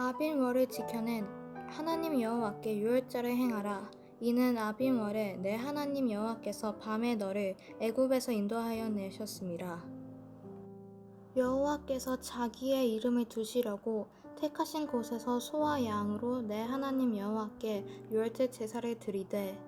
아빌월을 지켜낸 하나님 여호와께 유월절을 행하라. 이는 아빌월에 내 하나님 여호와께서 밤에 너를 애굽에서 인도하여 내셨음이라. 여호와께서 자기의 이름을 두시려고 택하신 곳에서 소와 양으로 내 하나님 여호와께 유월절 제사를 드리되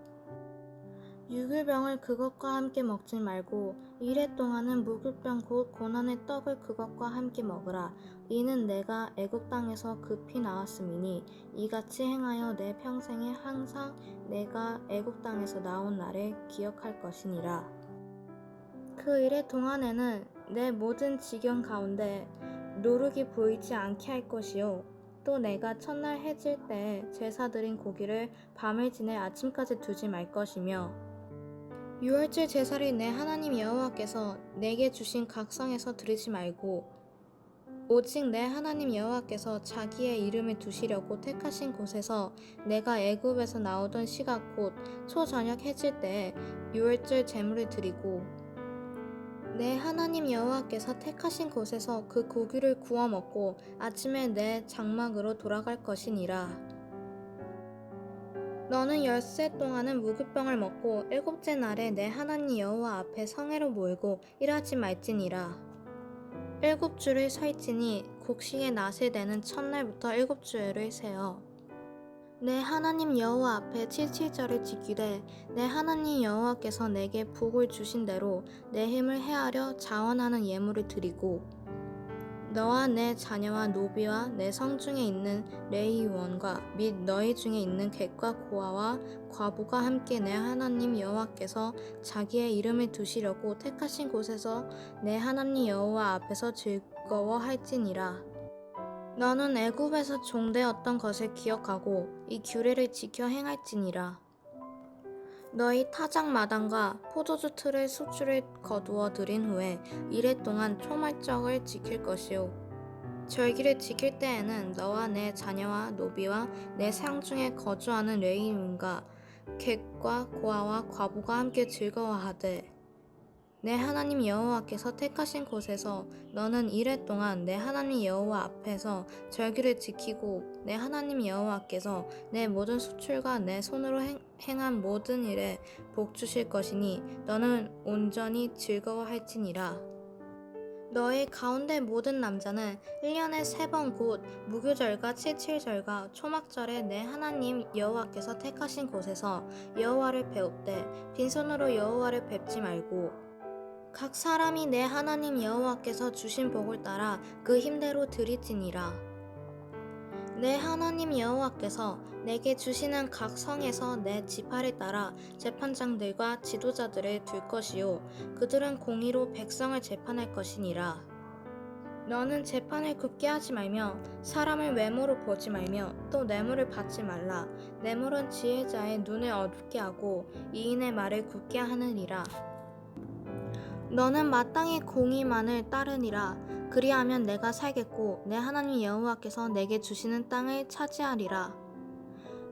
유글병을 그것과 함께 먹지 말고 이래 동안은 무글병 곧 고난의 떡을 그것과 함께 먹으라. 이는 내가 애굽 땅에서 급히 나왔음이니 이같이 행하여 내 평생에 항상 내가 애굽 땅에서 나온 날을 기억할 것이니라. 그 일의 동안에는 내 모든 지경 가운데 노룩이 보이지 않게 할 것이요. 또 내가 첫날 해질 때 제사 드린 고기를 밤을 지내 아침까지 두지 말 것이며 유월절 제사를 내 하나님 여호와께서 내게 주신 각성에서 드리지 말고 오직 내 하나님 여호와께서 자기의 이름을 두시려고 택하신 곳에서 내가 애굽에서 나오던 시각 곧 초저녁 해질 때에 유월절 제물을 드리고 내 하나님 여호와께서 택하신 곳에서 그 고기를 구워 먹고 아침에 내 장막으로 돌아갈 것이니라. 너는 열세 동안은 무교병을 먹고 일곱째 날에 내 하나님 여호와 앞에 성회로 모이고 일하지 말지니라. 일곱 주를 설지니 곡식의 낫을 내는 첫날부터 일곱 주를 세어. 내 하나님 여호와 앞에 칠칠절을 지키되 내 하나님 여호와께서 내게 복을 주신 대로 내 힘을 헤아려 자원하는 예물을 드리고 너와 내 자녀와 노비와 내 성 중에 있는 레이원과 및 너희 중에 있는 객과 고아와 과부가 함께 내 하나님 여호와께서 자기의 이름을 두시려고 택하신 곳에서 내 하나님 여호와 앞에서 즐거워할지니라. 너는 애굽에서 종되었던 것을 기억하고 이 규례를 지켜 행할지니라. 너희 타작 마당과 포도주 틀을 수출을 거두어 들인 후에 이래 동안 초말적을 지킬 것이요. 절기를 지킬 때에는 너와 내 자녀와 노비와 내 상중에 거주하는 레이인과 객과 고아와 과부가 함께 즐거워하되 내 하나님 여호와께서 택하신 곳에서 너는 이래 동안 내 하나님 여호와 앞에서 절기를 지키고 내 하나님 여호와께서 내 모든 수출과 내 손으로 행, 행한 모든 일에 복 주실 것이니 너는 온전히 즐거워할지니라. 너희 가운데 모든 남자는 1년에 세 번 곧 무교절과 칠칠절과 초막절에 내 하나님 여호와께서 택하신 곳에서 여호와를 배웁되 빈손으로 여호와를 뵙지 말고 각 사람이 내 하나님 여호와께서 주신 복을 따라 그 힘대로 드리지니라. 내 하나님 여호와께서 내게 주시는 각 성에서 내 지파를 따라 재판장들과 지도자들을 둘 것이요 그들은 공의로 백성을 재판할 것이니라. 너는 재판을 굽게 하지 말며 사람을 외모로 보지 말며 또 뇌물을 받지 말라. 뇌물은 지혜자의 눈을 어둡게 하고 이인의 말을 굳게 하느니라. 너는 마땅히 공의만을 따르니라. 그리하면 내가 살겠고 내 하나님 여호와께서 내게 주시는 땅을 차지하리라.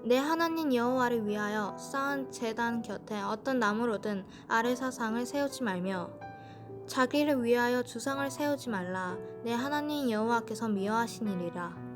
내 하나님 여호와를 위하여 쌓은 제단 곁에 어떤 나무로든 아래 사상을 세우지 말며 자기를 위하여 주상을 세우지 말라. 내 하나님 여호와께서 미워하시니라.